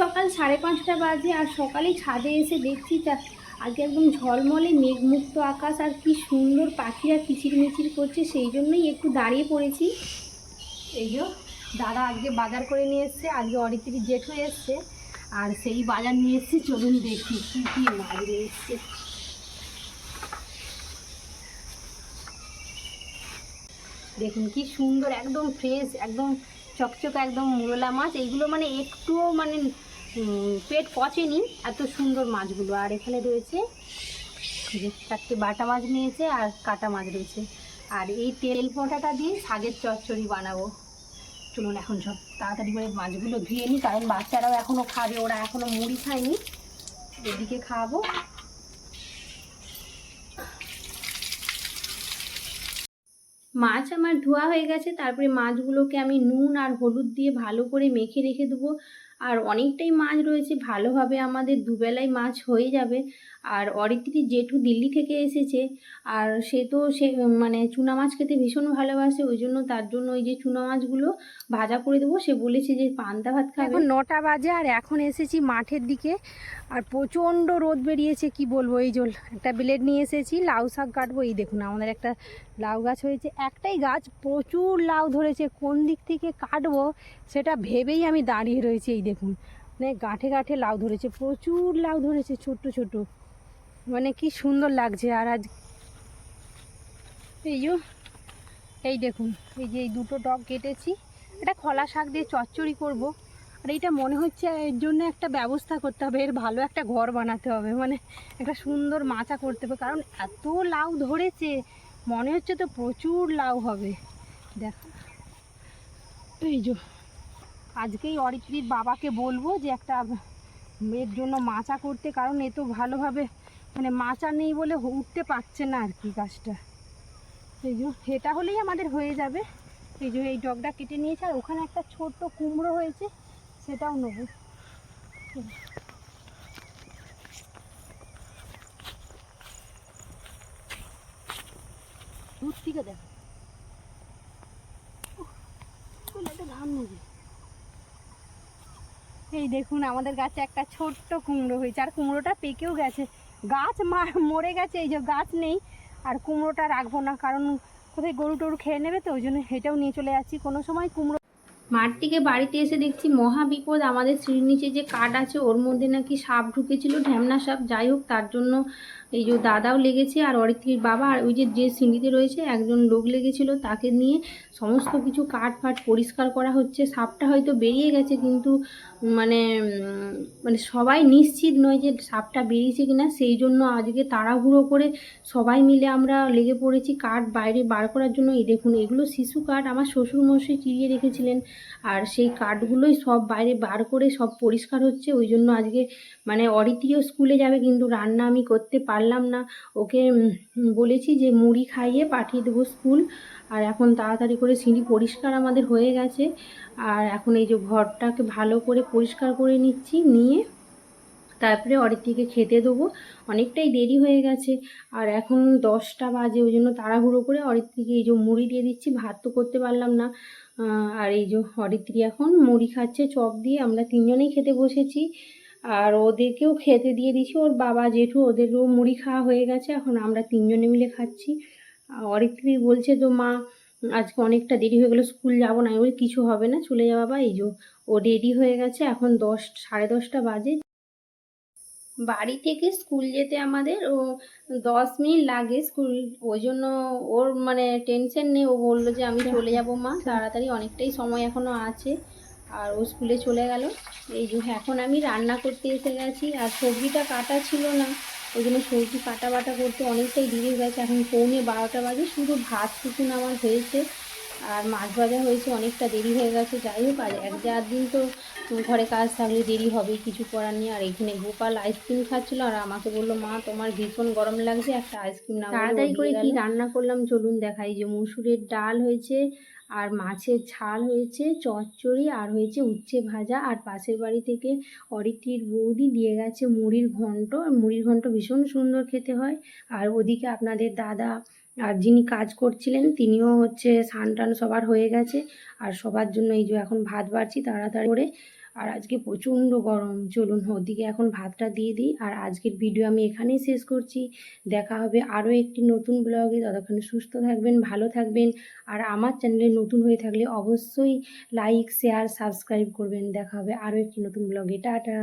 সকাল সাড়ে পাঁচটা বাজে আর সকালেই ছাদে এসে দেখছি আজকে একদম ঝলমলে মেঘমুক্ত আকাশ, আর কি সুন্দর পাখিরা কিচিরমিচির করছে, সেই জন্যই একটু দাঁড়িয়ে পড়েছি। এই যে, দাদা আজকে বাজার করে নিয়ে এসছে, আজকে অরিত্রি জেঠ এসছে, আর সেই বাজার নিয়ে এসছে, চলুন দেখি কী কী মাছ এসছে। দেখুন কি সুন্দর, একদম ফ্রেশ একদম চকচকে একদম মুরলা মাছ। এইগুলো মানে একটুও মানে পেট পচেনি, এত সুন্দর মাছগুলো। আর এখানে রয়েছে যে চারটে বাটা মাছ নিয়েছে আর কাটা মাছ রয়েছে। আর এই তেল পোঁটাটা দিয়ে শাকের চচ্চড়ি বানাবো। চলুন এখন সব তাড়াতাড়ি করে মাছগুলো ধুয়ে নিই, কারণ বাচ্চারাও এখনও খাবে, ওরা এখনও মুড়ি খায়নি। এদিকে খাওয়াবো মাছ আমার ধোয়া হয়ে গেছে, তারপরে মাছগুলোকে আমি নুন আর হলুদ দিয়ে ভালো করে মেখে রেখে দেবো। আর অনেকটাই মাছ রয়েছে, ভালোভাবে আমাদের দুবেলায় মাছ হয়ে যাবে। আর অরিত্রি জেঠু দিল্লি থেকে এসেছে, আর সে তো সে মানে চুনা মাছ খেতে ভীষণ ভালোবাসে, ওই জন্য তার জন্য ওই যে চুনা মাছগুলো ভাজা করে দেবো। সে বলেছে যে পান্তা ভাত খাবে। এখন নটা বাজে আর এখন এসেছি মাঠের দিকে, আর প্রচণ্ড রোদ বেরিয়েছে, কি বলব, এই জল একটা ব্লেড নিয়ে এসেছি, লাউ শাক কাটবো। এই দেখুন, আমাদের একটা লাউ গাছ হয়েছে। একটাই গাছ প্রচুর লাউ ধরেছে, কোন দিক থেকে কাটবো সেটা ভেবেই আমি দাঁড়িয়ে রয়েছি, এই দেখুন। মানে গাঁঠে গাঁঠে লাউ ধরেছে, প্রচুর লাউ ধরেছে, ছোট্ট ছোট মানে কি সুন্দর লাগছে আর আজ এই এই দেখুন, এই যে এই দুটো টক কেটেছি। এটা খলা শাক দিয়ে চচ্চড়ি করব। আর এইটা মনে হচ্ছে এর জন্য একটা ব্যবস্থা করতে হবে, এর ভালো একটা ঘর বানাতে হবে মানে একটা সুন্দর মাচা করতে হবে, কারণ এত লাউ ধরেছে, মনে হচ্ছে তো প্রচুর লাউ হবে। দেখো, এই যে, আজকেই অরিত্রির বাবাকে বলব যে একটা এর জন্য মাচা করতে, কারণ এ তো ভালোভাবে মানে মাচা নেই বলে উঠতে পারছে না আর কি গাছটা। এই যে, এটা হলেই আমাদের হয়ে যাবে। এই যে, এই ডগটা কেটে নিয়েছে, আর ওখানে একটা ছোট্ট কুমড়ো হয়েছে, সেটাও নেব। দূর থেকে দেখো। এই দেখুন, আমাদের গাছে একটা ছোট্ট কুমড়ো হয়েছে, আর কুমড়োটা পেকেও গেছে। গাছ মরে গেছে, এই যে গাছ নেই, আর কুমড়োটা রাখব না, কারণ কোথায় গরু টরু খেয়ে নেবে তো, ওই জন্য এটাও নিয়ে চলে যাচ্ছি। কোনো সময় কুমড়ো মাঠ থেকে বাড়িতে এসে দেখছি মহা বিপদ। আমাদের সিঁড়ির নিচে যে কাঠ আছে, ওর মধ্যে নাকি সাপ ঢুকেছিল, ঢ্যামনা সাপ। যাই হোক, তার জন্য এই যে দাদাও লেগেছে আর অরিত্রীর বাবা আর ওই যে যে সিঁড়িতে রয়েছে, একজন লোক লেগেছিল। তাকে নিয়ে সমস্ত কিছু কাঠ ফাট পরিষ্কার করা হচ্ছে। সাপটা হয়তো বেরিয়ে গেছে, কিন্তু মানে মানে সবাই নিশ্চিত নয় যে সাপটা বেরিয়েছে কিনা। সেই জন্য আজকে তাড়াহুড়ো করে সবাই মিলে আমরা লেগে পড়েছি কাঠ বাইরে বার করার জন্য। এই দেখুন, এগুলো শিশু কাঠ। আমার শ্বশুরমশাই চিরিয়ে রেখেছিলেন। আর সেই কাঠগুলোই সব বাইরে বার করে সব পরিষ্কার হচ্ছে। ওই জন্য আজকে মানে অরিতিও স্কুলে যাবে কিন্তু রান্না আমি করতে পারলাম না। ওকে বলেছি যে মুড়ি খাইয়ে পাঠিয়ে দেবো স্কুল। আর এখন তাড়াতাড়ি করে সিঁড়ি পরিষ্কার আমাদের হয়ে গেছে। আর এখন এই যে ঘরটাকে ভালো করে পরিষ্কার করে নিচ্ছি, নিয়ে তারপরে অরিত্রিকে খেতে দেবো। অনেকটাই দেরি হয়ে গেছে। আর এখন দশটা বাজে, ওই জন্য তাড়াহুড়ো করে অরিত্রিকে এই যে মুড়ি দিয়ে দিচ্ছি, ভাত তো করতে পারলাম না। আর এই যে অরিত্রি এখন মুড়ি খাচ্ছে, চপ দিয়ে। আমরা তিনজনেই খেতে বসেছি। আর ওদেরকেও খেতে দিয়ে দিয়েছি। ওর বাবা জেঠু, ওদেরও মুড়ি খাওয়া হয়ে গেছে। এখন আমরা তিনজনে মিলে খাচ্ছি। অরিত্রী বলছে, তো মা, আজকে অনেকটা দেরি হয়ে গেলো, স্কুল যাব না। বলি, কিছু হবে না, চলে যাওয়া বা এই যে ও রেডি হয়ে গেছে। এখন দশ, সাড়ে দশটা বাজে। বাড়ি থেকে স্কুল যেতে আমাদের, ও দশ মিনিট লাগে স্কুল। ওই জন্য ওর মানে টেনশন নেই। ও বলল যে, আমি চলে যাব মা, তাড়াতাড়ি। অনেকটাই সময় এখনও আছে। আর ও স্কুলে চলে গেল। এই যে এখন আমি রান্না করতে এসে গেছি। আর সবজিটা কাটা ছিল না। ওই জন্য সবজি কাটা বাটা করতে অনেকটাই দেরি হয়ে গেছে। এখন পৌনে বারোটা বাজে। শুধু ভাত টুকুন আমার হয়েছে। আর মাছ ভাজা হয়েছে অনেকটা দেরি হয়ে গেছে যাই হোক আর এক চার দিন তো ঘরে কাজ থাকলে দেরি হবেই কিছু করার নেই আর এখানে গোপাল আইসক্রিম খাচ্ছিল আর আমাকে বলল মা তোমার ভীষণ গরম লাগছে একটা আইসক্রিম না তাড়াতাড়ি করে কি রান্না করলাম চলুন দেখাই যে মুসুরের ডাল হয়েছে আর মাছের ঝাল হয়েছে চচ্চড়ি আর হয়েছে উচ্ছে ভাজা আর পাশের বাড়ি থেকে অরিত্রির বৌদি দিয়ে গেছে মুড়ির ঘন্ট আর মুড়ির ঘন্ট ভীষণ সুন্দর খেতে হয় আর ওদিকে আপনাদের দাদা আর যিনি কাজ করছিলেন, তিনিও হচ্ছে স্নান টান সবার হয়ে গেছে। আর সবার জন্য এই যে এখন ভাত বাড়ছি তাড়াতাড়ি করে। আর আজকে প্রচণ্ড গরম। চলুন ওদিকে এখন ভাতটা দিয়ে দিই। আর আজকের ভিডিও আমি এখানেই শেষ করছি। দেখা হবে আরও একটি নতুন ব্লগে ততক্ষণে সুস্থ থাকবেন, ভালো থাকবেন। আর আমার চ্যানেলে নতুন হয়ে থাকলে অবশ্যই লাইক শেয়ার সাবস্ক্রাইব করবেন। দেখা হবে আরও একটি নতুন ব্লগে টাটা।